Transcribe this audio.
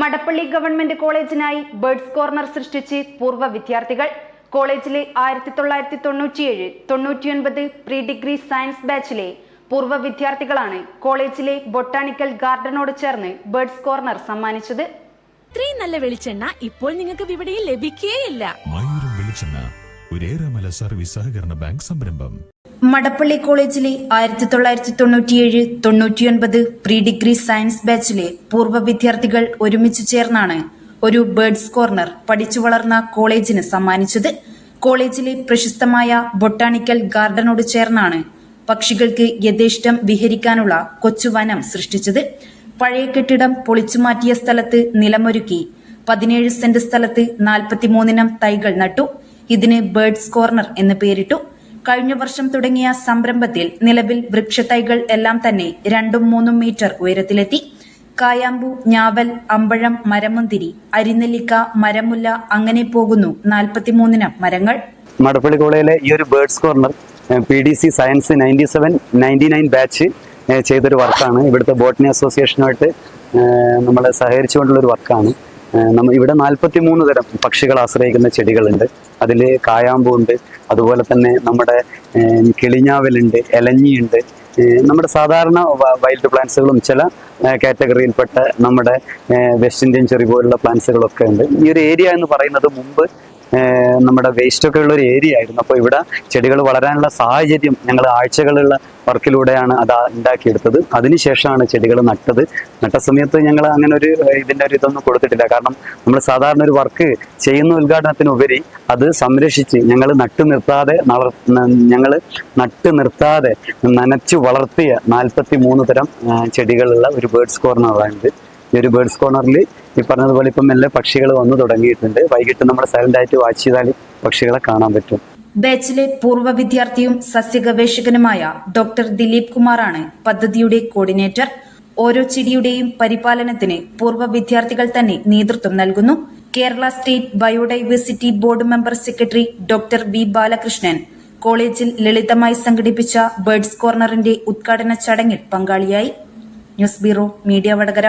Madappally government കോളേജിനായി birds corner സൃഷ്ടിച്ച് പൂർവ വിദ്യാർത്ഥികൾ. കോളേജിലെ ആയിരത്തി തൊള്ളായിരത്തി തൊണ്ണൂറ്റിയേഴ് തൊണ്ണൂറ്റിയൊൻപത് പ്രീ ഡിഗ്രി സയൻസ് ബാച്ചിലെ പൂർവ വിദ്യാർത്ഥികളാണ് കോളേജിലെ ബൊട്ടാണിക്കൽ ഗാർഡനോട് ചേർന്ന് ബേഡ്സ് കോർണർ സമ്മാനിച്ചത്. ഇത്രയും നല്ല വെളിച്ചെണ്ണ ഇപ്പോൾ നിങ്ങൾക്ക് വിപണിയിൽ ലഭിക്കുകയില്ല മയൂരം വെളിച്ചെണ്ണ ഒരേറെമല സർവീസ് സഹകരണ ബാങ്ക് സംരംഭം. മടപ്പള്ളി കോളേജിലെ ആയിരത്തി തൊള്ളായിരത്തി തൊണ്ണൂറ്റിയേഴ് തൊണ്ണൂറ്റിയൊൻപത് പ്രീ ഡിഗ്രി സയൻസ് ബാച്ചിലെ പൂർവ വിദ്യാർത്ഥികൾ ഒരുമിച്ചു ചേർന്നാണ് ഒരു ബേർഡ്സ് കോർണർ പഠിച്ചു വളർന്ന കോളേജിന് സമ്മാനിച്ചത്. കോളേജിലെ പ്രശസ്തമായ ബൊട്ടാണിക്കൽ ഗാർഡനോട് ചേർന്നാണ് പക്ഷികൾക്ക് യഥേഷ്ടം വിഹരിക്കാനുള്ള കൊച്ചുവനം സൃഷ്ടിച്ചത്. പഴയ കെട്ടിടം പൊളിച്ചുമാറ്റിയ സ്ഥലത്ത് നിലമൊരുക്കി പതിനേഴ് സെന്റ് സ്ഥലത്ത് നാൽപ്പത്തിമൂന്നിനം തൈകൾ നട്ടു. ഇതിന് ബേർഡ്സ് കോർണർ എന്ന് പേരിട്ടു. കഴിഞ്ഞ വർഷം തുടങ്ങിയ സംരംഭത്തിൽ നിലവിൽ വൃക്ഷത്തൈകൾ എല്ലാം തന്നെ രണ്ടും മൂന്നും മീറ്റർ ഉയരത്തിലെത്തി. കായാമ്പു ഞാവൽ അമ്പഴം മരമുന്തിരി അരിനെല്ലിക്ക മരമുല്ല അങ്ങനെ പോകുന്നു നാൽപ്പത്തിമൂന്നിനം മരങ്ങൾ. മടപ്പള്ളി കോളേജിലെ ഈ ഒരു birds corner P D C science ninety seven ninety nine batch ചെയ്തൊരു വർക്കാണ് ഇവിടുത്തെ ബോട്ടണി അസോസിയേഷനുമായിട്ട് നമ്മൾ സഹകരിച്ചുകൊണ്ടുള്ള ഒരു വർക്കാണ് നമ്മൾ ഇവിടെ നാൽപ്പത്തി മൂന്ന് തരം പക്ഷികൾ ആശ്രയിക്കുന്ന ചെടികളുണ്ട്. അതിൽ കായാമ്പുണ്ട് അതുപോലെ തന്നെ നമ്മുടെ കിളിഞ്ഞാവലുണ്ട് എലഞ്ഞിയുണ്ട്. നമ്മുടെ സാധാരണ വൈൽഡ് പ്ലാന്റ്സുകളും ചില കാറ്റഗറിയിൽപ്പെട്ട നമ്മുടെ വെസ്റ്റ് ഇന്ത്യൻ ചെറി പോലുള്ള പ്ലാന്റ്സുകളൊക്കെ ഉണ്ട്. ഈ ഒരു ഏരിയ എന്ന് പറയുന്നത് മുമ്പ് നമ്മുടെ വേസ്റ്റ് ഒക്കെ ഉള്ള ഒരു ഏരിയ ആയിരുന്നു. അപ്പോൾ ഇവിടെ ചെടികൾ വളരാനുള്ള സാഹചര്യം ഞങ്ങൾ ആഴ്ചകളുള്ള വർക്കിലൂടെയാണ് അത് ഉണ്ടാക്കിയെടുത്തത്. അതിനുശേഷമാണ് ചെടികൾ നട്ടത്. നട്ട സമയത്ത് ഞങ്ങൾ അങ്ങനെ ഒരു ഇതിന്റെ ഒരു ഇതൊന്നും കൊടുത്തിട്ടില്ല. കാരണം നമ്മൾ സാധാരണ ഒരു വർക്ക് ചെയ്യുന്ന ഉദ്ഘാടനത്തിനുപരി അത് സംരക്ഷിച്ച് ഞങ്ങൾ നട്ടു നിർത്താതെ ഞങ്ങൾ നട്ടു നിർത്താതെ നനച്ചു വളർത്തിയ നാൽപ്പത്തി മൂന്ന് തരം ചെടികളുള്ള ഒരു ബേർഡ്സ് കോർണറാണിത് ഈ ഒരു ബേർഡ്സ് കോർണറിൽ ഈ പറഞ്ഞതുപോലെ ഇപ്പം എല്ലാ പക്ഷികൾ വന്നു തുടങ്ങിയിട്ടുണ്ട്. വൈകിട്ട് നമ്മൾ സൈലന്റ് ആയിട്ട് വാച്ച് ചെയ്താൽ പക്ഷികളെ കാണാൻ പറ്റും. ബാച്ചിലെ പൂർവ വിദ്യാർത്ഥിയും സസ്യഗവേഷകനുമായ ഡോക്ടർ ദിലീപ് കുമാറാണ് പദ്ധതിയുടെ കോർഡിനേറ്റർ ഓരോ ചെടിയുടെയും പരിപാലനത്തിന് പൂർവ വിദ്യാർത്ഥികൾ തന്നെ നേതൃത്വം നൽകുന്നു. Kerala state biodiversity board member secretary doctor V Balakrishnan കോളേജിൽ ലളിതമായി സംഘടിപ്പിച്ച ബേർഡ്സ് കോർണറിന്റെ ഉദ്ഘാടന ചടങ്ങിൽ പങ്കാളിയായി. News bureau media Vadakara.